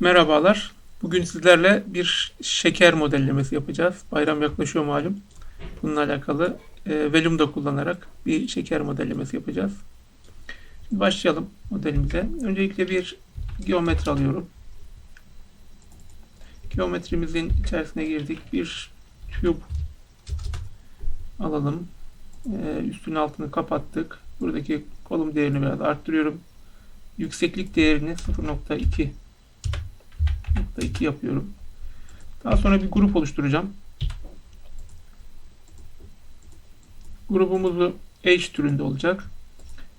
Merhabalar. Bugün sizlerle bir şeker modellemesi yapacağız. Bayram yaklaşıyor malum. Bununla alakalı e, Velum'da kullanarak bir şeker modellemesi yapacağız. Şimdi başlayalım modelimize. Öncelikle bir geometri alıyorum. Geometrimizin içerisine girdik. Bir tube alalım. E, üstünü altını kapattık. Buradaki kolum değerini biraz arttırıyorum. Yükseklik değerini 0.2 2 yapıyorum. Daha sonra bir grup oluşturacağım. Grubumuzu H türünde olacak.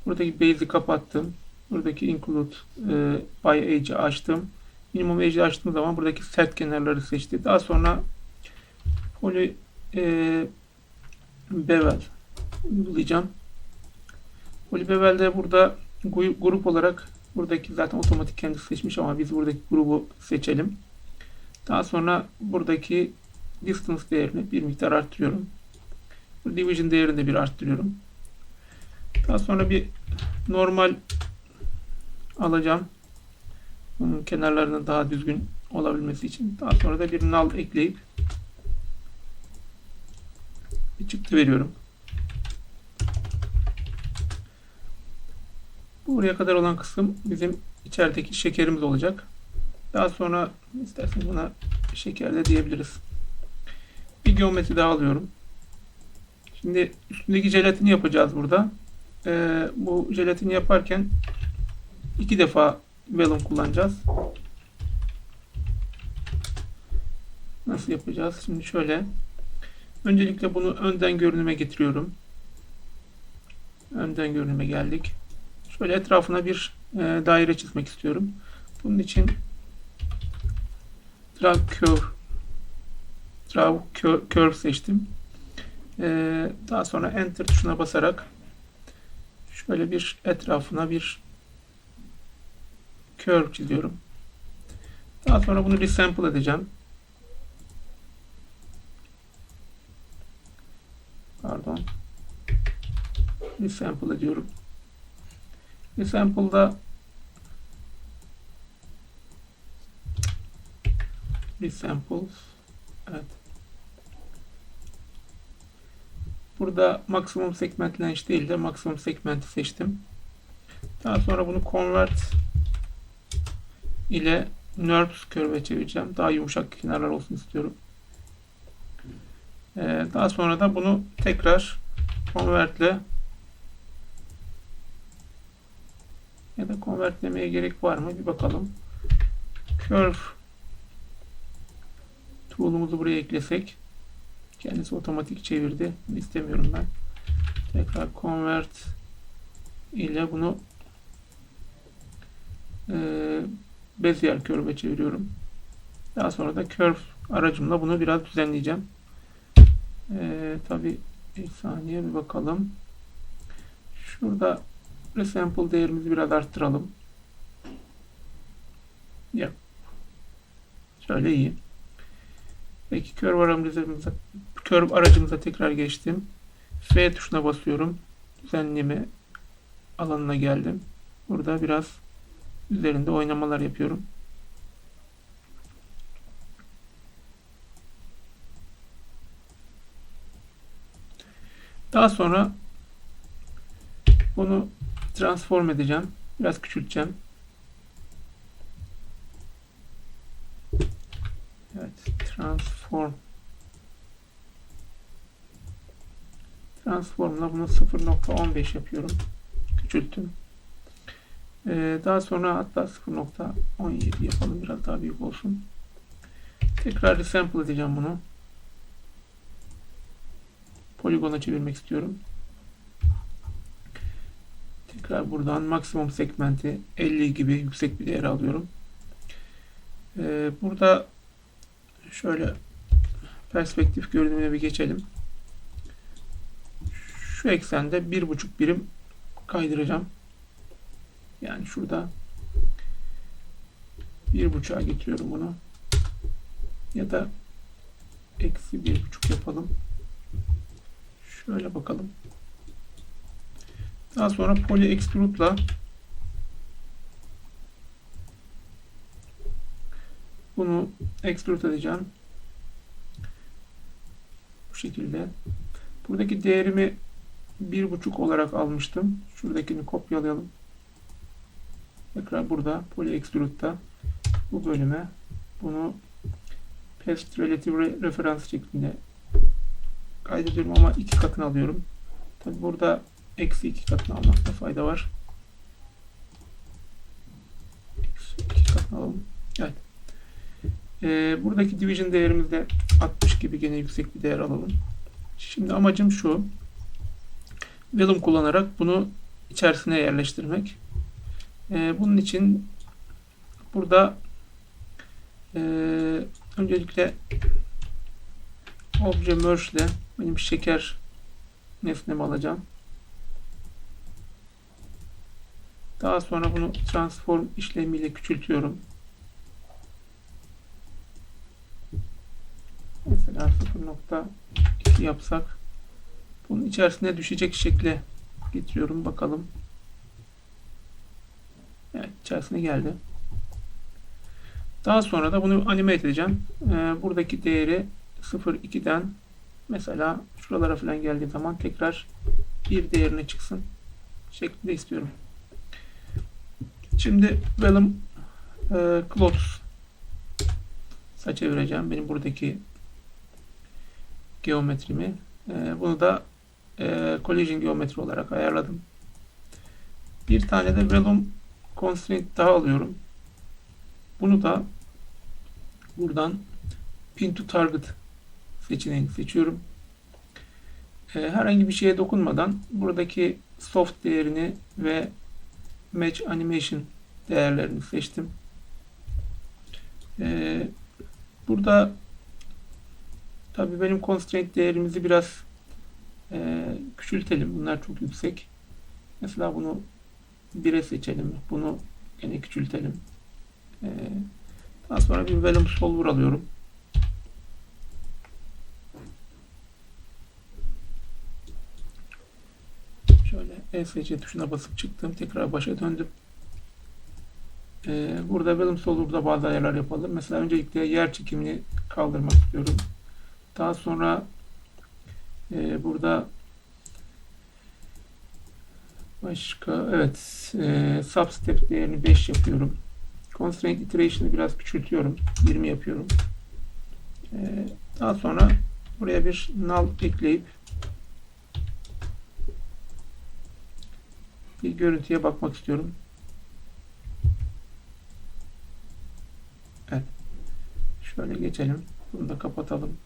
Buradaki base'i kapattım. Buradaki include e, by edge'i açtım. Minimum edge'i açtığım zaman buradaki sert kenarları seçti. Daha sonra poly e, bevel uygulayacağım. Poly bevel'de burada grup olarak Buradaki zaten otomatik kendisi seçmiş ama biz buradaki grubu seçelim. Daha sonra buradaki distance değerini bir miktar arttırıyorum. Division değerini de bir arttırıyorum. Daha sonra bir normal alacağım. Bunun kenarlarının daha düzgün olabilmesi için. Daha sonra da bir null ekleyip bir çıktı veriyorum. Buraya kadar olan kısım bizim içerideki şekerimiz olacak. Daha sonra isterseniz buna şeker de diyebiliriz. Bir geometri daha alıyorum. Şimdi üstündeki jelatini yapacağız burada. Ee, bu jelatini yaparken iki defa vellum kullanacağız. Nasıl yapacağız? Şimdi şöyle. Öncelikle bunu önden görünüme getiriyorum. Önden görünüme geldik. Şöyle etrafına bir e, daire çizmek istiyorum. Bunun için drag curve draw curve seçtim. E, daha sonra enter tuşuna basarak şöyle bir etrafına bir curve çiziyorum. Daha sonra bunu resample edeceğim. Pardon. Resample ediyorum. Resample'da Resamples Evet. Burada maksimum segment length değil de maksimum segmenti seçtim. Daha sonra bunu convert ile NURBS curve'e çevireceğim. Daha yumuşak kenarlar olsun istiyorum. Ee, daha sonra da bunu tekrar convert ile ya da konvertlemeye gerek var mı bir bakalım. Curve tool'umuzu buraya eklesek kendisi otomatik çevirdi. Bunu istemiyorum ben. Tekrar convert ile bunu e, Bezier curve'e çeviriyorum. Daha sonra da curve aracımla bunu biraz düzenleyeceğim. E, Tabi bir saniye bir bakalım. Şurada Resample değerimizi biraz arttıralım. Yap. Şöyle iyi. Peki curve aracımıza, curve aracımıza tekrar geçtim. F tuşuna basıyorum. Düzenleme alanına geldim. Burada biraz üzerinde oynamalar yapıyorum. Daha sonra bunu transform edeceğim. Biraz küçülteceğim. Evet, transform. Transformla bunu 0.15 yapıyorum. Küçülttüm. Ee, daha sonra hatta 0.17 yapalım. Biraz daha büyük olsun. Tekrar resample edeceğim bunu. Poligona çevirmek istiyorum. Tekrar buradan maksimum segmenti 50 gibi yüksek bir değer alıyorum. Ee, burada şöyle perspektif görünümüne bir geçelim. Şu eksende bir buçuk birim kaydıracağım. Yani şurada bir buçuğa getiriyorum bunu. Ya da eksi bir buçuk yapalım. Şöyle bakalım. Daha sonra poly extrude'la Bunu extrude edeceğim. Bu şekilde. Buradaki değerimi bir buçuk olarak almıştım. Şuradakini kopyalayalım. Tekrar burada poly extrude'da bu bölüme bunu past relative referans şeklinde kaydediyorum ama iki katını alıyorum. Tabi burada eksi iki katını almakta fayda var. Eksi iki katını alalım. Evet. Ee, buradaki division değerimizde 60 gibi gene yüksek bir değer alalım. Şimdi amacım şu. Vellum kullanarak bunu içerisine yerleştirmek. Ee, bunun için burada e, öncelikle obje merge ile benim şeker nesnemi alacağım. Daha sonra bunu transform işlemiyle küçültüyorum. Mesela 0.2 yapsak bunun içerisine düşecek şekle getiriyorum. Bakalım. Evet içerisine geldi. Daha sonra da bunu animate edeceğim. Ee, buradaki değeri 0.2'den mesela şuralara falan geldiği zaman tekrar bir değerine çıksın şeklinde istiyorum. Şimdi Vellum e, Clothes saça çevireceğim. Benim buradaki geometrimi. E, bunu da e, collision geometri olarak ayarladım. Bir tane de Vellum Constraint daha alıyorum. Bunu da buradan Pin to Target seçeneğini seçiyorum. E, herhangi bir şeye dokunmadan buradaki soft değerini ve match animation değerlerini seçtim. E, burada tabii benim constraint değerimizi biraz e, küçültelim. Bunlar çok yüksek. Mesela bunu 1'e seçelim. Bunu yine küçültelim. E, daha sonra bir Vellum Solver alıyorum. Şöyle ESC tuşuna basıp çıktım. Tekrar başa döndüm. Ee, burada Vellum Solver'da bazı ayarlar yapalım. Mesela öncelikle yer çekimini kaldırmak istiyorum. Daha sonra e, burada başka evet e, substep değerini 5 yapıyorum. Constraint iteration'ı biraz küçültüyorum. 20 yapıyorum. E, daha sonra buraya bir null ekleyip bir görüntüye bakmak istiyorum. Evet. Şöyle geçelim. Bunu da kapatalım.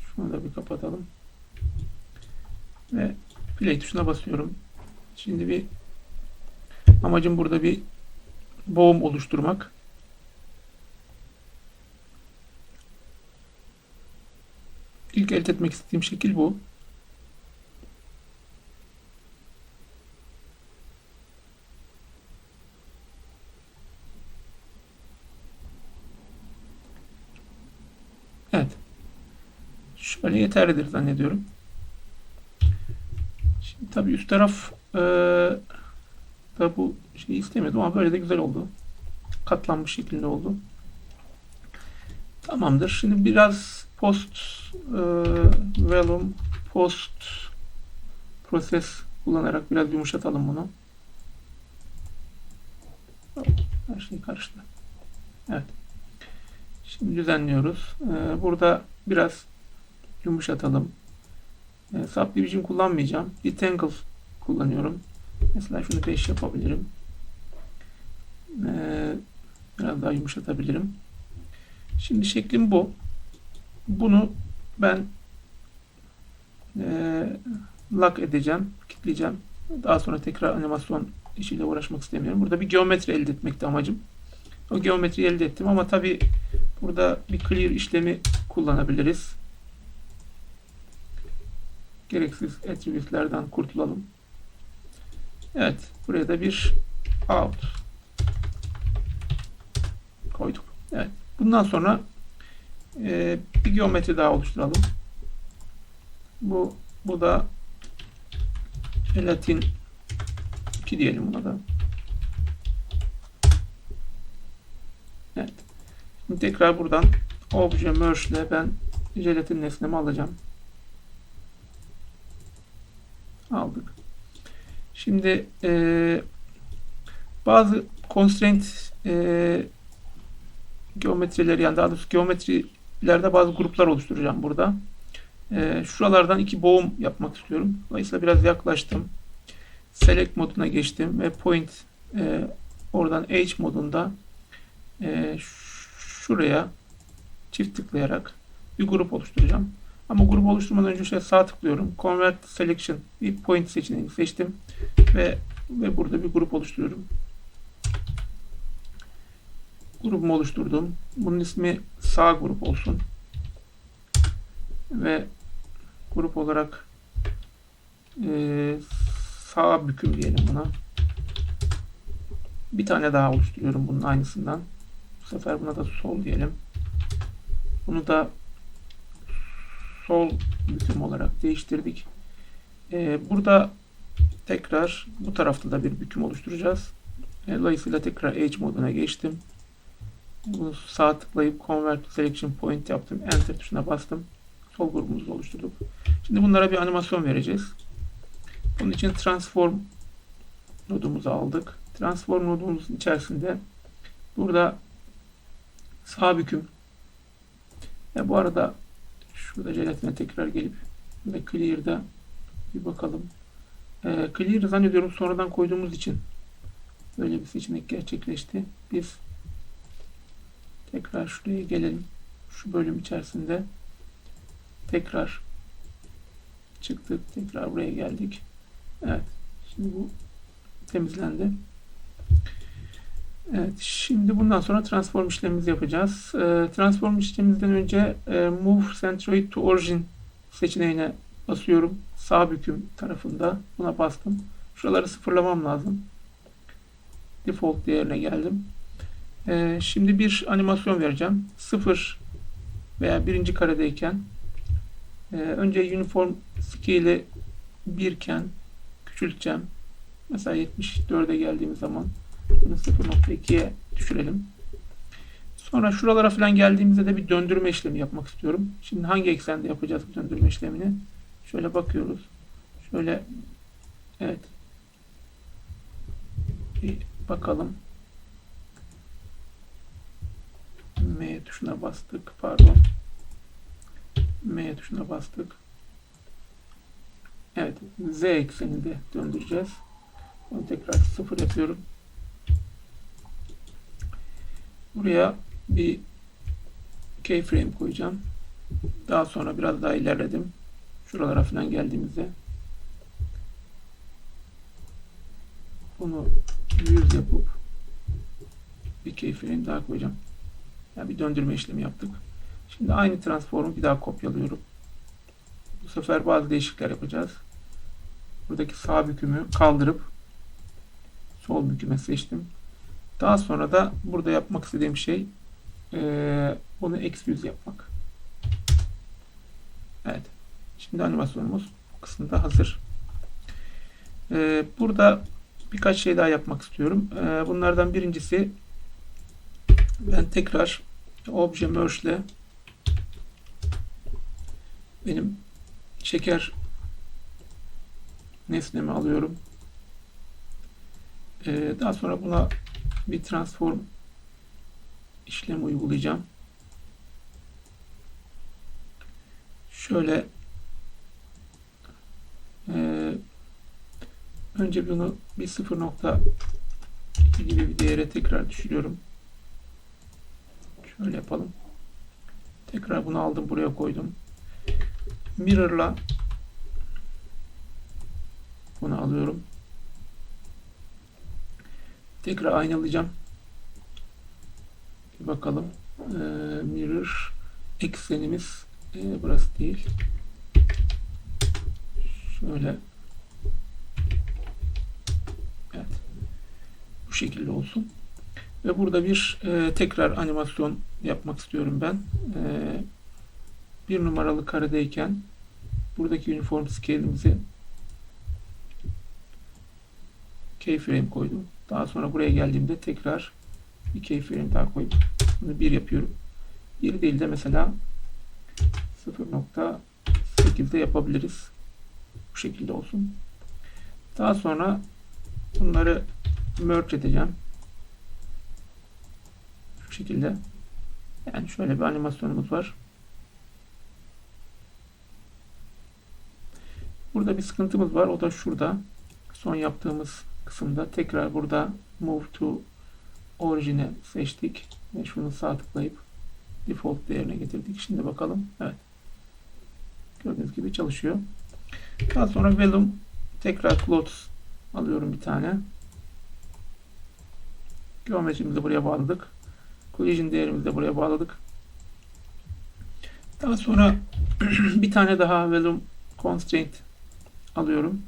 Şunu da bir kapatalım. Ve play tuşuna basıyorum. Şimdi bir amacım burada bir boğum oluşturmak. İlk elde etmek istediğim şekil bu. Evet. Şöyle yeterlidir zannediyorum. Şimdi tabii üst taraf e, da bu şeyi istemiyordum ama böyle de güzel oldu. Katlanmış şekilde oldu. Tamamdır. Şimdi biraz post e, vellum post proses kullanarak biraz yumuşatalım bunu. Her şey karıştı. Evet. Şimdi düzenliyoruz. Ee, burada biraz yumuşatalım. Ee, subdivision kullanmayacağım. Detangle kullanıyorum. Mesela şunu 5 yapabilirim. Ee, biraz daha yumuşatabilirim. Şimdi şeklim bu. Bunu ben e, lock edeceğim, kilitleyeceğim. Daha sonra tekrar animasyon işiyle uğraşmak istemiyorum. Burada bir geometri elde etmekti amacım. O geometriyi elde ettim ama tabi burada bir clear işlemi kullanabiliriz. Gereksiz attribute'lerden kurtulalım. Evet. Buraya da bir out koyduk. Evet. Bundan sonra e, bir geometri daha oluşturalım. Bu bu da Latin 2 diyelim buna da. Evet. Şimdi tekrar buradan obje merge ile ben jelatin nesnemi alacağım. Aldık. Şimdi e, bazı constraint e, geometrileri yani daha doğrusu geometrilerde bazı gruplar oluşturacağım burada. E, şuralardan iki boğum yapmak istiyorum. Dolayısıyla biraz yaklaştım. Select moduna geçtim ve point e, oradan H modunda e, şuraya çift tıklayarak bir grup oluşturacağım. Ama grup oluşturmadan önce şöyle sağ tıklıyorum. Convert Selection bir point seçeneğini seçtim ve ve burada bir grup oluşturuyorum. Grubumu oluşturdum. Bunun ismi sağ grup olsun. Ve grup olarak e, sağ büküm diyelim buna. Bir tane daha oluşturuyorum bunun aynısından. Sefer buna da sol diyelim. Bunu da sol büküm olarak değiştirdik. Ee, burada tekrar bu tarafta da bir büküm oluşturacağız. E, dolayısıyla tekrar H moduna geçtim. Bunu sağ tıklayıp Convert Selection Point yaptım. Enter tuşuna bastım. Sol grubumuzu oluşturduk. Şimdi bunlara bir animasyon vereceğiz. Bunun için Transform nodumuzu aldık. Transform nodumuzun içerisinde burada sağ büküm bu arada şurada jelatine tekrar gelip ve Clear'da bir bakalım. Ee, Clear zannediyorum sonradan koyduğumuz için böyle bir seçenek gerçekleşti. Biz tekrar şuraya gelelim. Şu bölüm içerisinde tekrar çıktık. Tekrar buraya geldik. Evet. Şimdi bu temizlendi. Evet, şimdi bundan sonra transform işlemimizi yapacağız. E, transform işlemimizden önce e, Move Centroid to Origin seçeneğine basıyorum. Sağ büküm tarafında. Buna bastım. Şuraları sıfırlamam lazım. Default değerine geldim. E, şimdi bir animasyon vereceğim. Sıfır veya birinci karedeyken e, önce uniform scale'i 1 iken küçülteceğim. Mesela 74'e geldiğimiz zaman bunu 0.2'ye düşürelim. Sonra şuralara falan geldiğimizde de bir döndürme işlemi yapmak istiyorum. Şimdi hangi eksende yapacağız bu döndürme işlemini? Şöyle bakıyoruz. Şöyle evet. Bir bakalım. M tuşuna bastık. Pardon. M tuşuna bastık. Evet. Z ekseninde döndüreceğiz. Onu tekrar sıfır yapıyorum. Buraya bir keyframe koyacağım. Daha sonra biraz daha ilerledim. Şuralara falan geldiğimizde bunu 100 yapıp bir keyframe daha koyacağım. Yani bir döndürme işlemi yaptık. Şimdi aynı transformu bir daha kopyalıyorum. Bu sefer bazı değişiklikler yapacağız. Buradaki sağ bükümü kaldırıp sol büküme seçtim. Daha sonra da burada yapmak istediğim şey e, bunu x 100 yapmak. Evet. Şimdi animasyonumuz bu kısımda hazır. E, burada birkaç şey daha yapmak istiyorum. E, bunlardan birincisi ben tekrar obje merge ile benim şeker nesnemi alıyorum. Daha sonra buna bir transform işlem uygulayacağım. Şöyle e, önce bunu bir 0.2 gibi bir değere tekrar düşürüyorum. Şöyle yapalım. Tekrar bunu aldım buraya koydum. Mirror'la bunu alıyorum. Tekrar aynalayacağım. Bir bakalım. Ee, mirror eksenimiz e, burası değil. Şöyle Evet. Bu şekilde olsun. Ve burada bir e, tekrar animasyon yapmak istiyorum ben. E, bir numaralı karedeyken buradaki uniform scale'imizi keyframe koydum. Daha sonra buraya geldiğimde tekrar bir keyframe daha koyup Bunu 1 yapıyorum. 1 değil de mesela 0.8'de yapabiliriz. Bu şekilde olsun. Daha sonra bunları merge edeceğim. Şu şekilde. Yani şöyle bir animasyonumuz var. Burada bir sıkıntımız var. O da şurada. Son yaptığımız kısımda. Tekrar burada Move to Origin'e seçtik. Ve şunu sağ tıklayıp default değerine getirdik. Şimdi bakalım. Evet. Gördüğünüz gibi çalışıyor. Daha sonra Velum tekrar Clothes alıyorum bir tane. Geometrimizi buraya bağladık. Collision değerimizi de buraya bağladık. Daha sonra bir tane daha Velum Constraint alıyorum.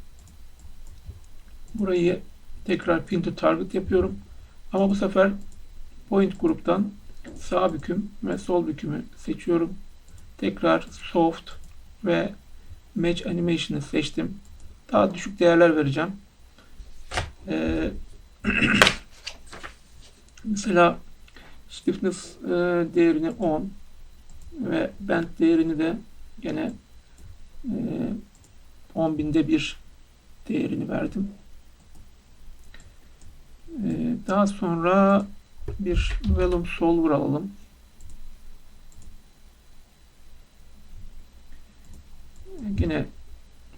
Burayı tekrar pin to target yapıyorum. Ama bu sefer point gruptan sağ büküm ve sol bükümü seçiyorum. Tekrar soft ve match animation'ı seçtim. Daha düşük değerler vereceğim. Ee, mesela stiffness e, değerini 10 ve bend değerini de gene e, 10 binde bir değerini verdim. Ee, daha sonra bir Vellum Solver alalım. Yine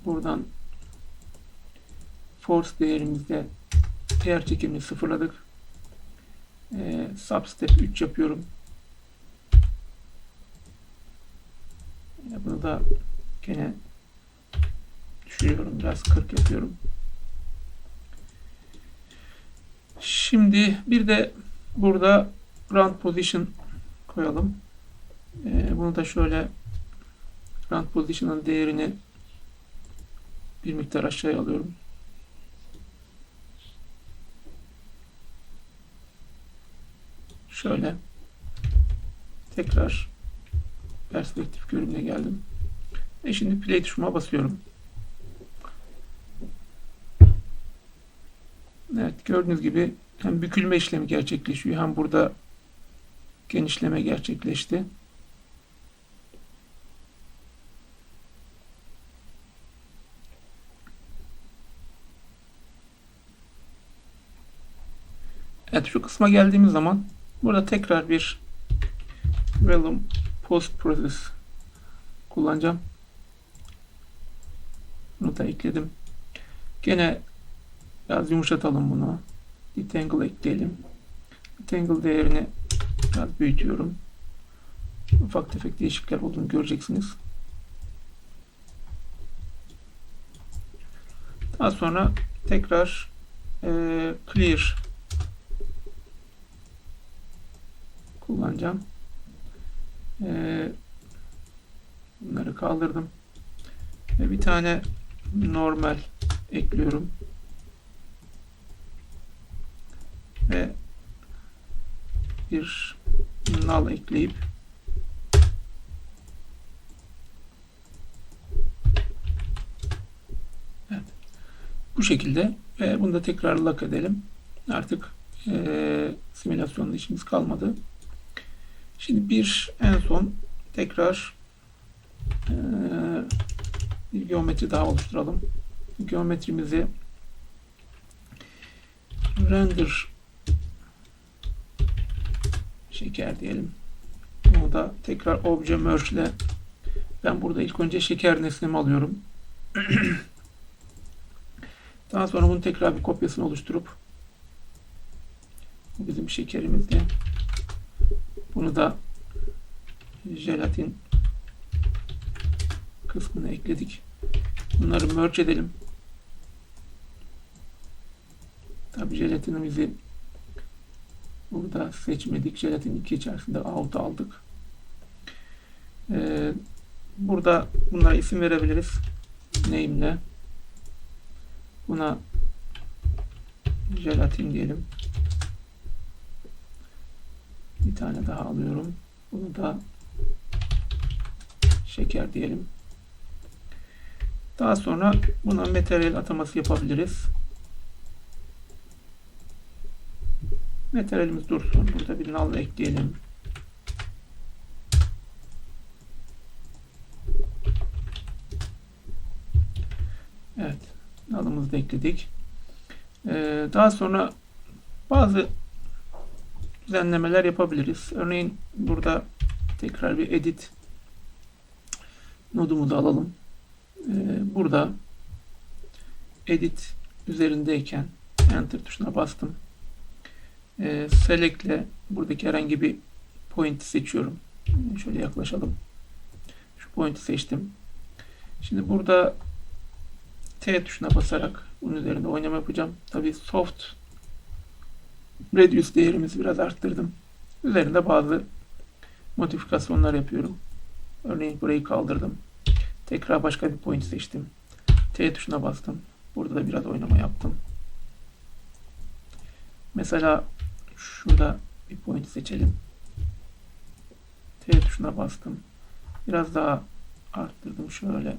buradan force değerimizde değer çekimini sıfırladık. Ee, substep 3 yapıyorum. Bunu da gene düşürüyorum. Biraz 40 yapıyorum. Şimdi bir de burada ground position koyalım. Ee, bunu da şöyle ground position'ın değerini bir miktar aşağıya alıyorum. Şöyle tekrar perspektif görünümüne geldim. Ve şimdi play tuşuma basıyorum. Evet gördüğünüz gibi hem bükülme işlemi gerçekleşiyor hem burada genişleme gerçekleşti. Evet şu kısma geldiğimiz zaman burada tekrar bir Vellum Post Process kullanacağım. Bunu da ekledim. Gene biraz yumuşatalım bunu. Detangle ekleyelim. Detangle değerini biraz büyütüyorum. Ufak tefek değişiklikler olduğunu göreceksiniz. Daha sonra tekrar e, clear kullanacağım. E, bunları kaldırdım. Ve bir tane normal ekliyorum. Ve bir null ekleyip evet. bu şekilde ve bunu da tekrar lock edelim. Artık e, simülasyonda işimiz kalmadı. Şimdi bir en son tekrar e, bir geometri daha oluşturalım. Geometrimizi render şeker diyelim. Bunu da tekrar obje merge ile ben burada ilk önce şeker nesnemi alıyorum. Daha sonra bunu tekrar bir kopyasını oluşturup bizim şekerimizdi. Bunu da jelatin kısmına ekledik. Bunları merge edelim. Tabi jelatinimizi burada seçmedik. Jelatin 2 içerisinde out aldık. Ee, burada bunlara isim verebiliriz. Name ile. Buna jelatin diyelim. Bir tane daha alıyorum. Bunu da şeker diyelim. Daha sonra buna materyal ataması yapabiliriz. Metalimiz dursun. Burada bir nal ekleyelim. Evet. Nalımızı da ekledik. Ee, daha sonra bazı düzenlemeler yapabiliriz. Örneğin burada tekrar bir edit nodumu da alalım. Ee, burada edit üzerindeyken enter tuşuna bastım. Ee, select ile buradaki herhangi bir point'i seçiyorum. Şöyle yaklaşalım. Şu point'i seçtim. Şimdi burada T tuşuna basarak bunun üzerinde oynama yapacağım. Tabii soft radius değerimizi biraz arttırdım. Üzerinde bazı modifikasyonlar yapıyorum. Örneğin burayı kaldırdım. Tekrar başka bir point seçtim. T tuşuna bastım. Burada da biraz oynama yaptım. Mesela şurada bir point seçelim. T tuşuna bastım. Biraz daha arttırdım. Şöyle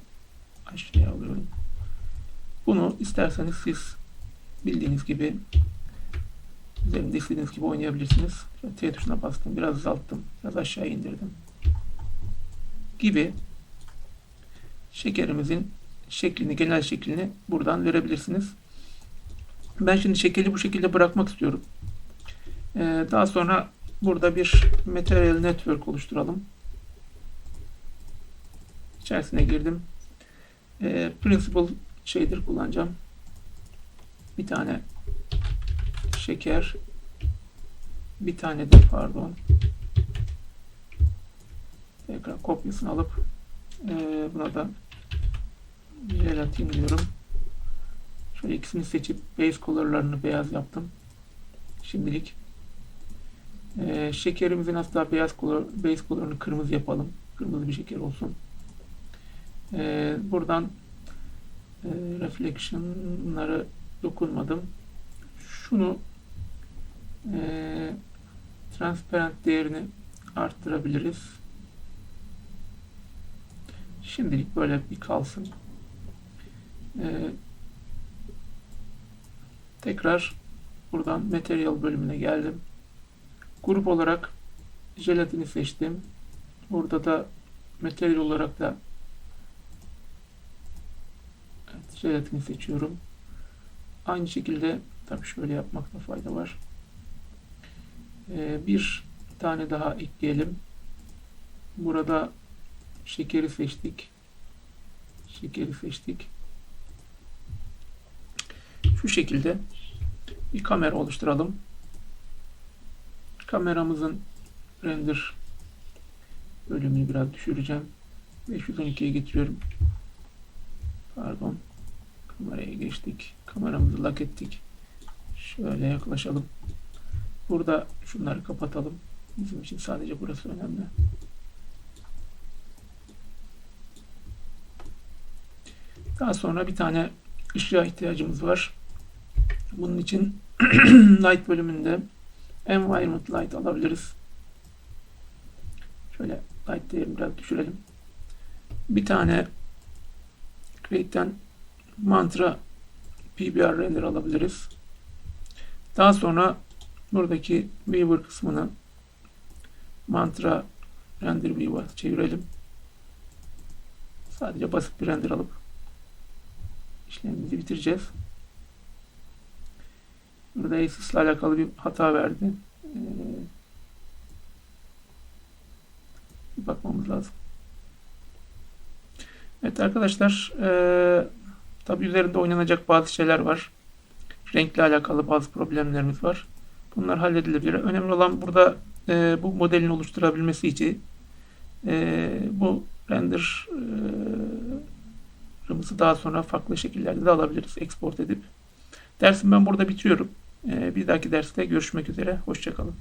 aşağıya alıyorum. Bunu isterseniz siz bildiğiniz gibi üzerinde istediğiniz gibi oynayabilirsiniz. T tuşuna bastım. Biraz azalttım. Biraz aşağı indirdim. Gibi şekerimizin şeklini, genel şeklini buradan verebilirsiniz. Ben şimdi şekeri bu şekilde bırakmak istiyorum. Ee, daha sonra burada bir material network oluşturalım. İçerisine girdim. Ee, principal shader kullanacağım. Bir tane şeker bir tane de pardon tekrar kopyasını alıp e, buna da jelatin diyorum. Şöyle ikisini seçip base colorlarını beyaz yaptım. Şimdilik e, şekerimizin hatta beyaz color, base colorunu kırmızı yapalım. Kırmızı bir şeker olsun. E, buradan e, reflection'ları dokunmadım. Şunu e, transparent değerini arttırabiliriz. Şimdilik böyle bir kalsın. Ee, tekrar buradan material bölümüne geldim. Grup olarak jelatini seçtim. Burada da material olarak da evet, jelatini seçiyorum. Aynı şekilde tabii şöyle yapmakta fayda var. Ee, bir tane daha ekleyelim. Burada şekeri seçtik. Şekeri seçtik. Şu şekilde bir kamera oluşturalım. Kameramızın render bölümünü biraz düşüreceğim. 512'ye getiriyorum. Pardon. Kameraya geçtik. Kameramızı lock ettik. Şöyle yaklaşalım. Burada şunları kapatalım. Bizim için sadece burası önemli. Daha sonra bir tane ışığa ihtiyacımız var. Bunun için light bölümünde environment light alabiliriz. Şöyle light değerini biraz düşürelim. Bir tane create'den mantra PBR render alabiliriz. Daha sonra buradaki viewer kısmını mantra render viewer çevirelim. Sadece basit bir render alıp işlemimizi bitireceğiz. Burada ile alakalı bir hata verdi. Ee, bir bakmamız lazım. Evet arkadaşlar e, tabi üzerinde oynanacak bazı şeyler var. Renkle alakalı bazı problemlerimiz var. Bunlar halledilebilir. Önemli olan burada e, bu modelin oluşturabilmesi için e, bu render e, daha sonra farklı şekillerde de alabiliriz export edip. Dersim ben burada bitiriyorum. Bir dahaki derste görüşmek üzere. Hoşçakalın.